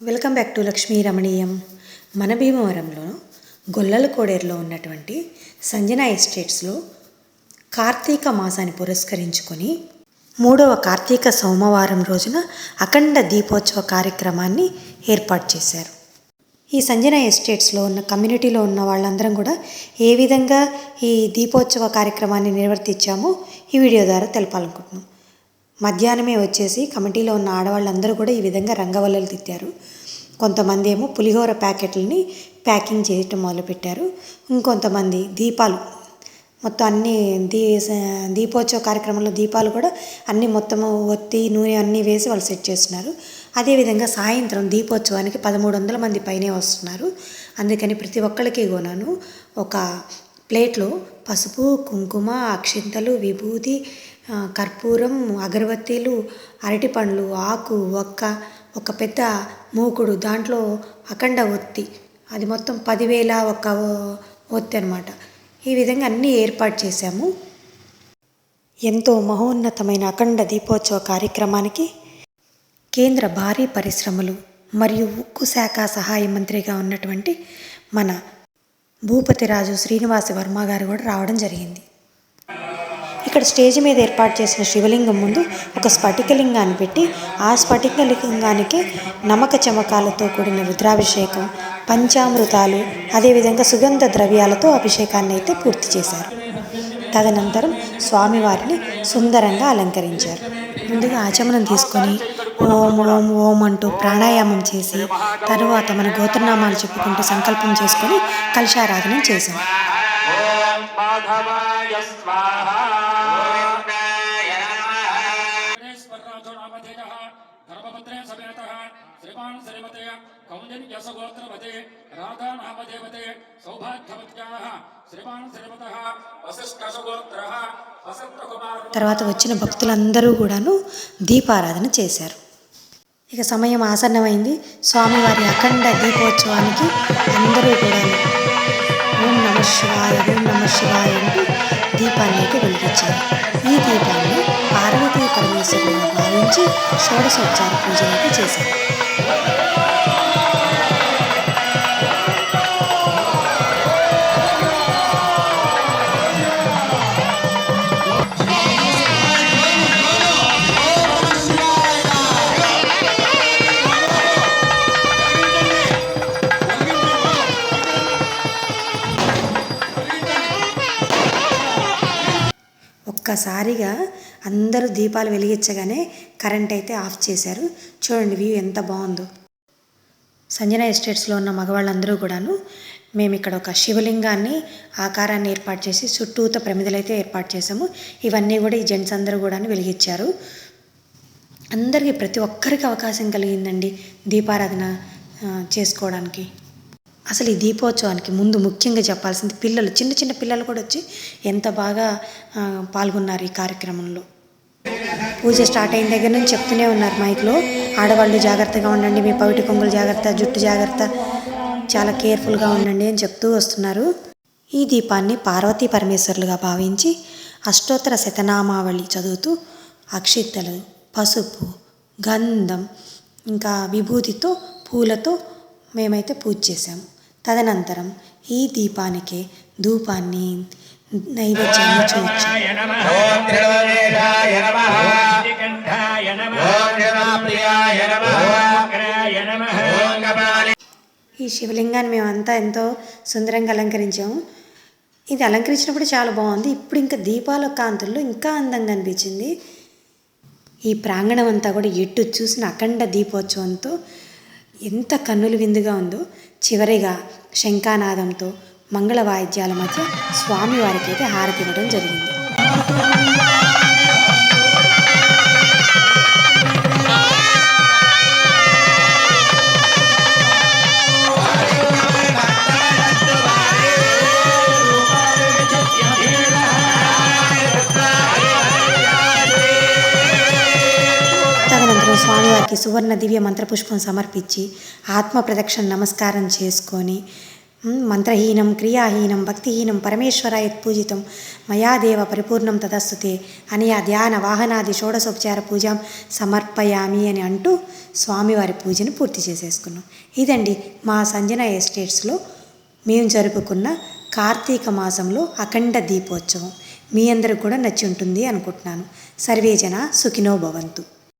Welcome back to Lakshmi Ramaneeyam. మన భీమవరంలో గొల్లల కోడేరులో ఉన్నటువంటి సంజన ఎస్టేట్స్లో కార్తీక మాసాన్ని పురస్కరించుకొని మూడవ కార్తీక సోమవారం రోజున అఖండ దీపోత్సవ కార్యక్రమాన్ని ఏర్పాటు చేశారు. ఈ సంజన ఎస్టేట్స్లో ఉన్న కమ్యూనిటీలో ఉన్న వాళ్ళందరం కూడా ఏ విధంగా ఈ దీపోత్సవ కార్యక్రమాన్ని నిర్వర్తించామో ఈ వీడియో ద్వారా తెలపాలనుకుంటున్నాం. మధ్యాహ్నమే వచ్చేసి కమిటీలో ఉన్న ఆడవాళ్ళందరూ కూడా ఈ విధంగా రంగవల్లలు తిట్టారు. కొంతమంది ఏమో పులిహోర ప్యాకెట్లని ప్యాకింగ్ చేయటం మొదలుపెట్టారు. ఇంకొంతమంది దీపాలు మొత్తం అన్ని దీ దీపోత్సవ కార్యక్రమంలో దీపాలు కూడా అన్నీ మొత్తం ఒత్తి నూనె అన్నీ వేసి వాళ్ళు సెట్ చేస్తున్నారు. అదేవిధంగా సాయంత్రం దీపోత్సవానికి పదమూడు వందల మంది పైనే వస్తున్నారు. అందుకని ప్రతి ఒక్కరికి కొనాను ఒక ప్లేట్లో పసుపు కుంకుమ అక్షింతలు విభూతి కర్పూరం అగరబత్తీలు అరటిపండ్లు ఆకు ఒక్క ఒక పెద్ద మూకుడు దాంట్లో అఖండ ఒత్తి. అది మొత్తం పదివేల ఒక ఒత్తి అనమాట ఈ విధంగా అన్నీ ఏర్పాటు చేశాము. ఎంతో మహోన్నతమైన అఖండ దీపోత్సవ కార్యక్రమానికి కేంద్ర భారీ పరిశ్రమలు మరియు ఉక్కు శాఖ సహాయ మంత్రిగా ఉన్నటువంటి మన భూపతిరాజు శ్రీనివాస వర్మ గారు కూడా రావడం జరిగింది. ఇక్కడ స్టేజ్ మీద ఏర్పాటు చేసిన శివలింగం ముందు ఒక స్ఫటికలింగాన్ని పెట్టి ఆ స్ఫటికలింగానికి నమక చమకాలతో కూడిన రుద్రాభిషేకం పంచామృతాలు అదేవిధంగా సుగంధ ద్రవ్యాలతో అభిషేకాన్ని అయితే పూర్తి చేశారు. తదనంతరం స్వామివారిని సుందరంగా అలంకరించారు. ముందుగా ఆచమనం తీసుకొని ఓం ఓం ఓం అంటూ ప్రాణాయామం చేసి తరువాత మన గోత్రనామాలు చెప్పుకుంటూ సంకల్పం చేసుకొని కలశారాధన చేశాం ఓం మాధవాయ ధర్మపత్రే సమేత శ్రీమాన్ శ్రీమతే కౌంజన్యసగోత్రవతే రాధానామదేవతే సౌభాగ్యవత్యా శ్రీమాన్ శ్రీమత వశిష్ఠసగోత్ర తర్వాత వచ్చిన భక్తులందరూ కూడాను దీపారాధన చేశారు. ఇక సమయం ఆసన్నమైంది. స్వామివారి అఖండ దీపోత్సవానికి అందరూ కూడా ఓం నమ శివాయ ఓం నమ శివాయ అంటూ దీపాన్ని వెలిగించారు. ఈ దీపాన్ని పార్వతీ పరమేశ్వరుని భావించి షోడశోపచార పూజలు చేశారు. ఒక్కసారిగా అందరూ దీపాలు వెలిగించగానే కరెంట్ అయితే ఆఫ్ చేశారు. చూడండి వ్యూ ఎంత బాగుందో. సంజన ఎస్టేట్స్లో ఉన్న మగవాళ్ళందరూ కూడాను మేము ఇక్కడ ఒక శివలింగాన్ని ఆకారాన్ని ఏర్పాటు చేసి చుట్టూత ప్రమిదలైతే ఏర్పాటు చేసాము ఇవన్నీ కూడా ఈ జెంట్స్ అందరూ కూడా వెలిగించారు. అందరికీ ప్రతి ఒక్కరికి అవకాశం కలిగిందండి దీపారాధన చేసుకోవడానికి. అసలు ఈ దీపోత్సవానికి ముందు ముఖ్యంగా చెప్పాల్సింది పిల్లలు చిన్న చిన్న పిల్లలు కూడా వచ్చి ఎంత బాగా పాల్గొన్నారు ఈ కార్యక్రమంలో. పూజ స్టార్ట్ అయిన దగ్గర నుంచి చెప్తూనే ఉన్నారు మైక్లో. ఆడవాళ్ళు జాగ్రత్తగా ఉండండి మీ పవిటి కొంగులు జాగ్రత్త జుట్టు జాగ్రత్త చాలా కేర్ఫుల్గా ఉండండి అని చెప్తూ వస్తున్నారు. ఈ దీపాన్ని పార్వతీ పరమేశ్వరులుగా భావించి అష్టోత్తర శతనామావళి చదువుతూ అక్షిత్తలు పసుపు గంధం ఇంకా విభూతితో పూలతో మేమైతే పూజ చేసాము తదనంతరం ఈ దీపానికి ధూపాన్ని నైవేద్యాన్ని చూపించాము ఈ శివలింగాన్ని మేమంతా ఎంతో సుందరంగా అలంకరించాము. ఇది అలంకరించినప్పుడు చాలా బాగుంది. ఇప్పుడు ఇంకా దీపాల కాంతుల్లో ఇంకా అందంగా అనిపించింది. ఈ ప్రాంగణం అంతా కూడా ఎటు చూసిన అఖండ దీపోత్సవంతో ఎంత కన్నుల విందుగా ఉందో చివరిగా శంఖానాదంతో మంగళ వాయిద్యాల మధ్య స్వామివారికి అయితే హారతి ఇవ్వడం జరిగింది. స్వామివారికి సువర్ణ దివ్య మంత్రపుష్పం సమర్పించి ఆత్మ ప్రదక్షిణ నమస్కారం చేసుకొని మంత్రహీనం క్రియాహీనం భక్తిహీనం పరమేశ్వరాయ పూజితం మయాదేవ పరిపూర్ణం తదస్తుతే అని ఆ ధ్యాన వాహనాది షోడశోపచార పూజం సమర్పయామి అని అంటూ స్వామివారి పూజను పూర్తి చేసేసుకున్నాం. ఇదండి మా సంజన ఎస్టేట్స్లో మేము జరుపుకున్న కార్తీక మాసంలో అఖండ దీపోత్సవం. మీ అందరికి కూడా నచ్చి ఉంటుంది అనుకుంటున్నాను. సర్వేజన సుఖినో భవంతు.